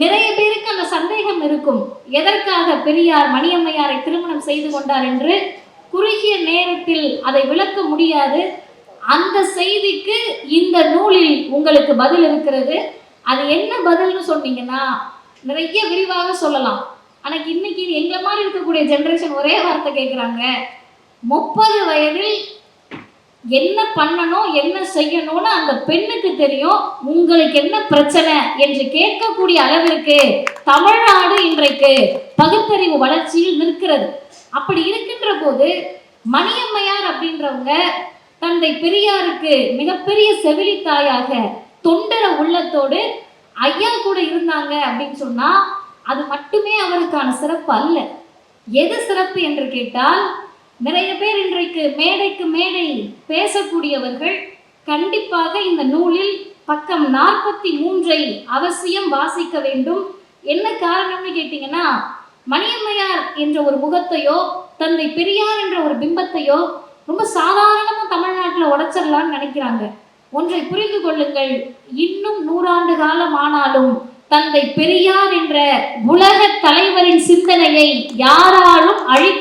நிறைய பேருக்கு அந்த சந்தேகம் இருக்கும். எதற்காக பெரியார் மணியம்மையாரை திருமணம் செய்து கொண்டார் என்று குறுகிய நேரத்தில் அதை விளக்க முடியாது. அந்த செய்திக்கு இந்த நூலில் உங்களுக்கு பதில் இருக்கிறது. அது என்ன பதில்னு சொன்னீங்கன்னா நிறைய விரிவாக சொல்லலாம். ஆனால் இன்னைக்கு எங்களை மாதிரி இருக்கக்கூடிய ஜென்ரேஷன் ஒரே வார்த்தை கேட்குறாங்க முப்பது வயதில் என்ன பண்ணணும் என்ன செய்யணும்னு அந்த பெண்ணுக்கு தெரியும். உங்களுக்கு என்ன பிரச்சனை என்று கேட்கக்கூடிய அளவிற்கு தமிழ்நாடு இன்றைக்கு பகுத்தறிவு வளர்ச்சியில் நிற்கிறது. அப்படி இருக்கின்ற போது மணியம்மையார் அப்படின்றவங்க தந்தை பெரியாருக்கு மிகப்பெரிய செவிலி தாயாக தொண்டர உள்ளத்தோடு ஐயா கூட இருந்தாங்க அப்படின்னு சொன்னா அது மட்டுமே அவருக்கான சிறப்பு அல்ல. எது சிறப்பு என்று கேட்டால் நிறைய பேர் மேடைக்கு மேடை பேசக்கூடியவர்கள் கண்டிப்பாக இந்த நூலில் பக்கம் நாற்பத்தி மூன்றை அவசியம் வாசிக்க வேண்டும். என்ன காரணம்னு கேட்டிங்கன்னா மணியம்மையார் என்ற ஒரு முகத்தையோ தந்தை பெரியார் என்ற ஒரு பிம்பத்தையோ ரொம்ப சாதாரணமாக தமிழ்நாட்டில் உடைச்சிடலாம்னு நினைக்கிறாங்க. ஒன்றை புரிந்து கொள்ளுங்கள். இன்னும் நூறாண்டு காலம் ஆனாலும் தந்தை பெரியார் என்ற உலக தலைவரின் சிந்தனையை யாராலும் அழி